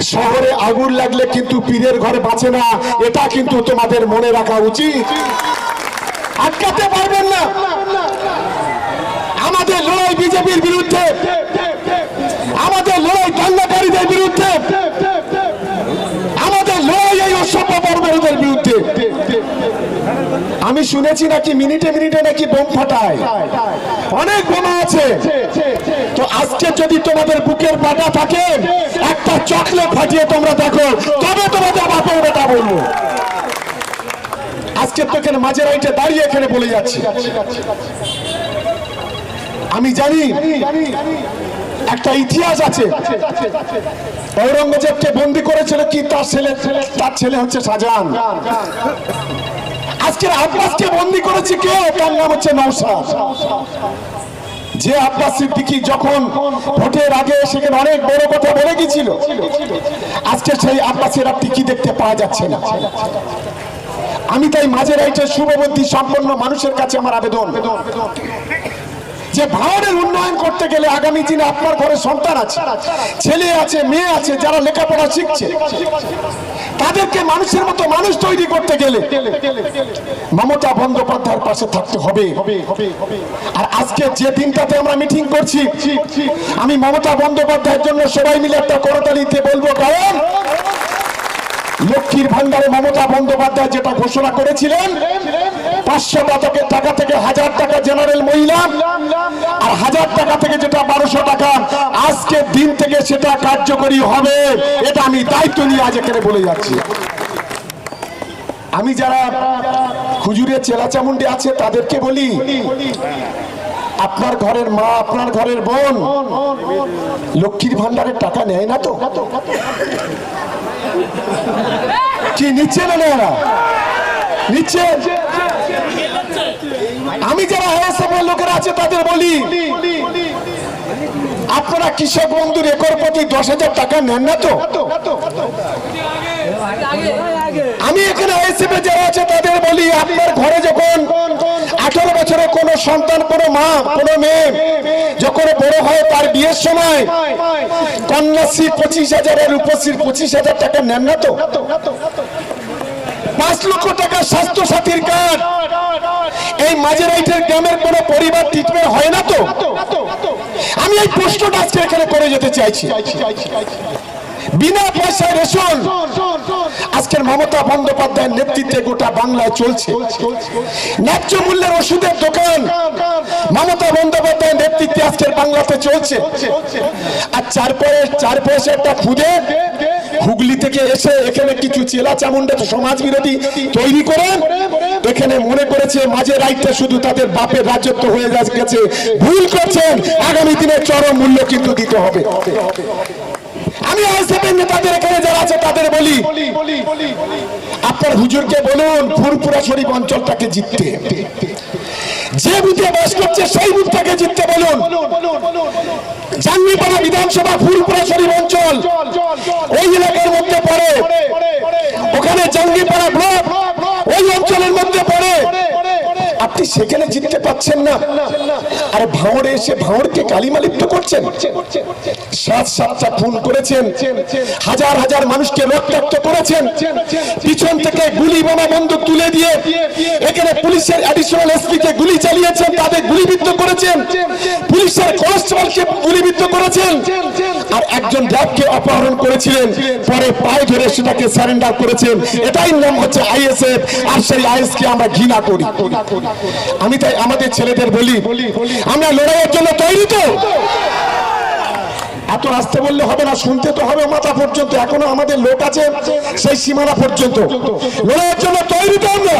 শহরে আগুন লাগলে কিন্তু পীরের ঘরে বাঁচে না। এটা কিন্তু তোমাদের মনে রাখা উচিত। আটকাতে পারবেন না। আমাদের লড়াই বিজেপির বিরুদ্ধে। আমাদের লড়াই দাঙ্গাকারীদের বিরুদ্ধে আমাদের লড়াই এই অসভ্য বর্বরদের বিরুদ্ধে আমি শুনেছি নাকি মিনিটে মিনিটে নাকি বোম ফাটায়। অনেক বোমা আছে। তো আজকে যদি তোমাদের বুকের পাটা থাকে, একটা চকলেট ফাটিয়ে তোমরা দেখো, তবে তোমাদের বাপের বেটা বলব। আজকে তো এখানে মাঝে রাইটে দাঁড়িয়ে এখানে বলে যাচ্ছি। আমি জানি একটা ইতিহাস আছে। ঔরঙ্গজেবকে বন্দি করেছিল কি? তার ছেলে তার ছেলে হচ্ছে শাহজাহান। আজকের আব্বাসকে বন্দি করেছে কে? তার নাম হচ্ছে নৌসাদ যে আব্বাস সিদ্দিকী যখন ভোটের আগে সেখানে অনেক বড় কথা বলে গেছিল আজকে সেই আব্বাসের আর টিকি দেখতে পাওয়া যাচ্ছে না। আমি তাই মাঝে রাইটের শুভবুদ্ধি সম্পন্ন মানুষের কাছে আমার আবেদন। যে ভারতের উন্নয়ন করতে গেলে আগামী দিনে আপনার ঘরে সন্তান আছে, ছেলে আছে, মেয়ে আছে, যারা লেখাপড়া শিখছে, তাদেরকে মানুষের মতো মানুষ তৈরি করতে গেলে মমতা বন্দ্যোপাধ্যায়ের পাশে থাকতে হবে। আর আজকে যে দিনটাতে আমরা মিটিং করছি, আমি মমতা বন্দ্যোপাধ্যায়ের জন্য সবাই মিলে একটা করতালিতে বলব, কারণ লক্ষ্মীর ভান্ডারে মমতা বন্দ্যোপাধ্যায় যেটা ঘোষণা করেছিলেন, পাঁচশো শতকের টাকা থেকে হাজার টাকা জেনারেল মহিলা, আর হাজার টাকা থেকে যেটা বারোশো টাকা আজকে দিন থেকে সেটা কার্যকরী হবে, এটা আমি দায়িত্ব নিয়ে আজ এখানে বলে যাচ্ছি। আমি যারা খুজুরের চেলাচামুন্ডি আছে, তাদেরকে বলি, আপনার ঘরের মা, আপনার ঘরের বোন, লক্ষ্মীর ভান্ডারের টাকা নেয় না তো? কি নিচ্ছে না না নিচ্ছে? আমি যারা এর লোকেরা আছে, তাদের বলি, আপনারা কৃষক বন্ধুর একর প্রতি দশ হাজার টাকা নেন না তো? আমি এখানে আইএসএফ যারা আছে, তাদের বলি, আপনার ঘরে যখন সন্তান, কোন মা, কোন মেয়ে যখন বড় হয় তার বিয়ের সময় কন্যাশ্রী পঁচিশ হাজারের উপশ্রীর পঁচিশ হাজার টাকা নেন না তো? পাঁচ লক্ষ টাকা স্বাস্থ্য সাথীর কার্ড। এই মাঝেরাইটের গ্রামের কোন পরিবার ট্রিটমেন্ট হয় না তো? আমি এই প্রশ্নটা আজকে এখানে করে যেতে চাইছি। বিনা পয়সায় রেশন আজকের মমতা বন্দ্যোপাধ্যায়ের নেতৃত্বে গোটা বাংলায় চলছে। ন্যায্য মূল্যের ওষুধের দোকান। মমতা বন্দ্যোপাধ্যায়ের নেতৃত্বে আজকের বাংলাতে চলছে। আর চার পয়ে চার পয়সা একটা খুদে হুগলি থেকে এসে এখানে কিছু চেলা চামুন্ডা সমাজ বিরোধী তৈরি করেন এখানে মনে করেছে, মাঝে রাইটটা শুধু তাদের বাপের রাজত্ব হয়ে গেছে। ভুল করছেন। আগামী দিনে চরম মূল্য কিন্তু দিতে হবে। আমি আইসিপি নেতাদের এখানে যারা আছে, তাদের বলি। আপনার হুজুরকে বলুন ফুরপুরা শরীফ অঞ্চলটাকে জিততে। যে বুথে বাস করছে, সেই বুথটাকে জিততে বলুন। জাঙ্গিপাড়া বিধানসভা ফুরপুরা শরীফ অঞ্চল। ওই এলাকার মধ্যে পড়ে। ওখানে জাঙ্গিপাড়া ব্লক, ওই অঞ্চলের মধ্যে আপনি সেখানে জিততে পাচ্ছেন না। আর ভাঁড়ে এসে ভাঁড়কে কালিমা লিপ্ত করছেন। সাত সাতটা খুন করেছেন। হাজার হাজার মানুষকে রক্তাক্ত করেছেন। পিছন থেকে গুলি বোমা বন্দুক তুলে দিয়ে এখানে পুলিশের অ্যাডিশনাল এসপি কে গুলি চালিয়েছেন, তাদের গুলিবিদ্ধ করেছেন। পুলিশের কনস্টেবলকে গুলিবিদ্ধ করেছেন। একজন র্যাবকে অপহরণ করেছিলেন, পরে পায়ে ধরে সেটাকে সারেন্ডার করেছেন। এটাই নাম হচ্ছে আইএসএফ, আর সেই আইএস কে আমরা ঘৃণা করি। আমি তাই আমাদের ছেলেদের বলি, আমরা লড়াইয়ের জন্য তৈরি তো। এত রাস্তা বললে হবে না, শুনতে তো হবে মাথা পর্যন্ত। এখনও আমাদের লোক আছে, সেই সীমানা পর্যন্ত। লড়াইয়ের জন্য তৈরি তো আমরা।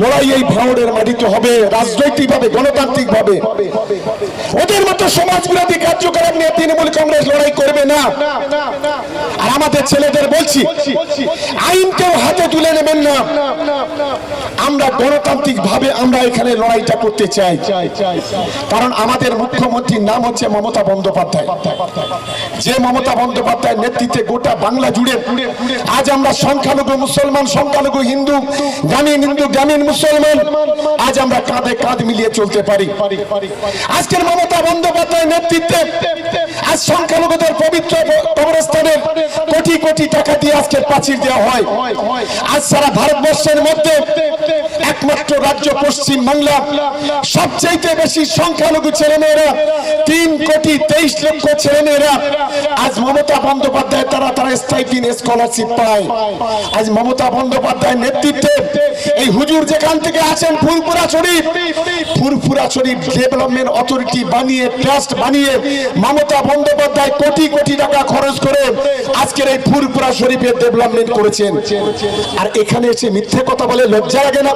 লড়াই এই ভাঙড়ের মাটিতে হবে রাজনৈতিক ভাবে গণতান্ত্রিক ভাবে ওদের মতো সমাজ বিরোধী কার্যকলাপ নিয়ে তৃণমূল কংগ্রেস লড়াই করবে না। আর আমাদের ছেলেদের বলছি, আইন কেউ হাতে তুলে নেবেন না। আমরা গণতান্ত্রিক ভাবে আমরা এখানে লড়াইটা করতে চাই। কারণ আমাদের মুখ্যমন্ত্রীর নাম হচ্ছে মমতা বন্দ্যোপাধ্যায়। যে মমতা বন্দ্যোপাধ্যায়ের নেতৃত্বে গোটা বাংলা জুড়ে আজ আমরা সংখ্যালঘু মুসলমান, সংখ্যালঘু হিন্দু, গ্রামীণ হিন্দু, গ্রামীণ মুসলমান, আজ আমরা কাঁধে কাঁধ মিলিয়ে চলতে পারি। আজকের মমতা বন্দ্যোপাধ্যায়ের নেতৃত্বে আজ সংখ্যালঘুদের পবিত্র কবরস্থানের কোটি কোটি টাকা দিয়ে আজকে প্রাচীর দেওয়া হয়। আজ সারা ভারতবর্ষের মধ্যে রাজ্য, পশ্চিম বাংলা, সবচাইতে বেশি সংখ্যালঘু ছেলেমেয়েরা, তিন কোটি তেইশ লক্ষ ছেলেমেয়েরা, আজ মমতা বন্দ্যোপাধ্যায় তারা তারা স্টাইপিন স্কলারশিপ পায়। আজ মমতা বন্দ্যোপাধ্যায়ের নেতৃত্বে এই হুজুর যেখান থেকে আছেন ফুরপুরা শরীফ ফুরপুরা শরীফ ডেভেলপমেন্ট অথরিটি বানিয়ে, ট্রাস্ট বানিয়ে মমতা বন্দ্যোপাধ্যায় কোটি কোটি টাকা খরচ করে আজকের এই ফুরপুরা শরীফের ডেভেলপমেন্ট করেছেন। আর এখানে এসে মিথ্যে কথা বলে লজ্জা লাগে না।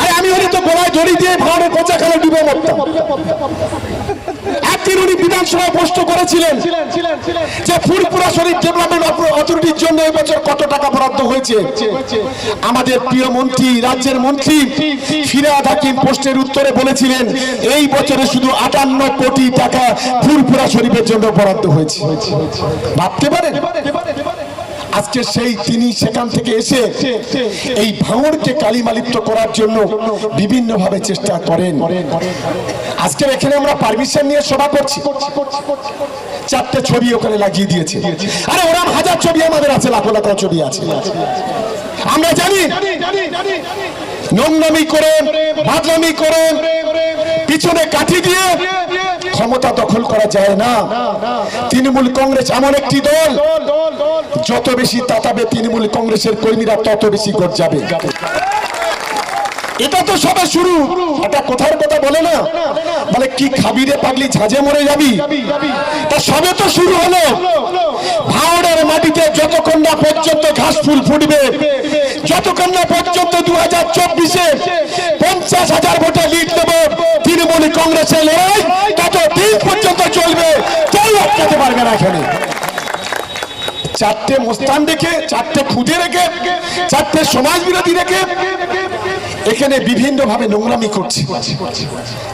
আরে আমি হলে তো গোড়ায় দড়ি দিয়ে ভাড়ের পচা খেলে ডুবে মরতাম। একদিন উনি বিধানসভায় প্রশ্ন করেছিলেন যে ফুরপুরা শরীফ ডেভেলপমেন্ট অথরিটির জন্য এবছর কত টাকা বরাদ্দ হয়েছে? আমাদের প্রিয় মন্ত্রী, রাজ্যের মন্ত্রী ফিরাদ হাকিম পোস্টের উত্তরে বলেছিলেন, এই বছরে শুধু আটান্ন কোটি টাকা ফুরপুরা শরীফের জন্য বরাদ্দ হয়েছে। ভাবতে পারেন? আজকে সেই তিনি সেখান থেকে এসে এই ভাঙড়কে কালিমালিপ্ত করার জন্য বিভিন্ন ভাবে চেষ্টা করেন। আজকে এখানে আমরা পারমিশন নিয়ে সভা করছি। চারটে ছবি ওখানে লাগিয়ে দিয়েছে। আরে ওরম হাজার ছবি আমাদের আছে, লাখো লাখো ছবি আছে। আমরা জানি, নোংরামি করে বাদলামি করে পিছনে কাঠি দিয়ে ক্ষমতা দখল করা যায় না। তৃণমূল কংগ্রেস এমন একটি দল। যত বেশি তাতাবে তৃণমূল কংগ্রেসের কর্মীরা, তত বেশি গড় যাবে। এটা তো সবে শুরু। এটা কোথার কথা বলে না। বলে, কি খাবি রে পাগলি, ঝাঁঝে মরে যাবি? তা সবে তো শুরু হলো। ভাওড়ের মাটিতে যতক্ষণ না পর্যন্ত ঘাস ফুল ফুটবে যতক্ষণ না পর্যন্ত দু হাজার চব্বিশে পঞ্চাশ হাজার ভোটে লিড দেবো তৃণমূল কংগ্রেসের লড়াই কত দিন পর্যন্ত চলবে। কেউ আটকাতে পারবে না এখানে। চারটে মোস্তান রেখে চারটে খুঁজে রেখে, চারটে সমাজ বিরোধী রেখে এখানে বিভিন্ন ভাবে নোংরামি করছে।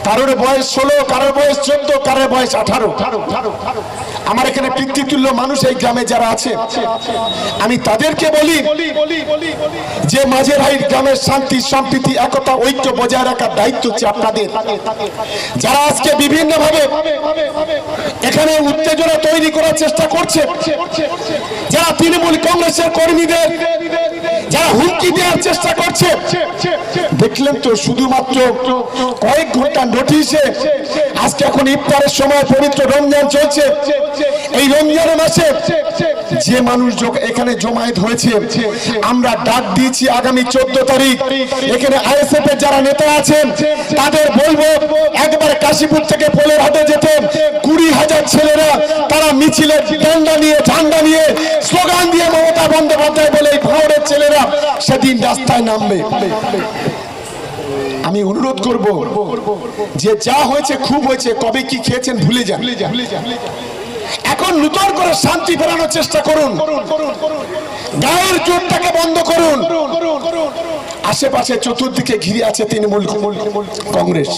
কারোর বয়স ষোলো, কারোর বয়স চোদ্দ, কারোর বয়স আঠারো। আমার এখানে পিতৃতুল্য মানুষ এই গ্রামে যারা আছে, আমি তাদেরকে বলি, যে মাঝের হাইট গ্রামের শান্তি, সম্প্রীতি, একতা, ঐক্য বজায় রাখার দায়িত্ব হচ্ছে আপনাদের। যারা আজকে বিভিন্ন ভাবে এখানে উত্তেজনা তৈরি করার চেষ্টা করছে, যারা তৃণমূল কংগ্রেসের কর্মীদের যারা হুমকি দেওয়ার চেষ্টা করছে, দেখলেন তো শুধুমাত্র কয়েক ঘণ্টা নোটিশে আজকে এখন ইফতারের সময় পবিত্র রমজান চলছে। এই রমজানের মাসে যে মানুষ এখানে জমায়েত হয়েছে, আমরা ডাক দিয়েছি আগামী চোদ্দ তারিখ। এখানে আইএসএফ এর যারা নেতা আছেন, তাদের বলব, একবার কাশীপুর থেকে পোলের হাতে যেতে কুড়ি হাজার ছেলেরা তারা মিছিলে ডান্ডা নিয়ে, ঝান্ডা নিয়ে স্লোগান দিয়ে মমতা বন্দ্যোপাধ্যায় বলে ছেলেরা সেদিন রাস্তায় নামবে। আমি অনুরোধ করব, যে যা হয়েছে, খুব হয়েছে, কবে কি খেয়েছেন, ভুলে যান। এখন নূতন করে শান্তি ফেরানোর চেষ্টা করুন। গায়ের জোরটাকে বন্ধ করুন। আশেপাশে চতুর্দিকে ঘিরে আছে তৃণমূল কংগ্রেস।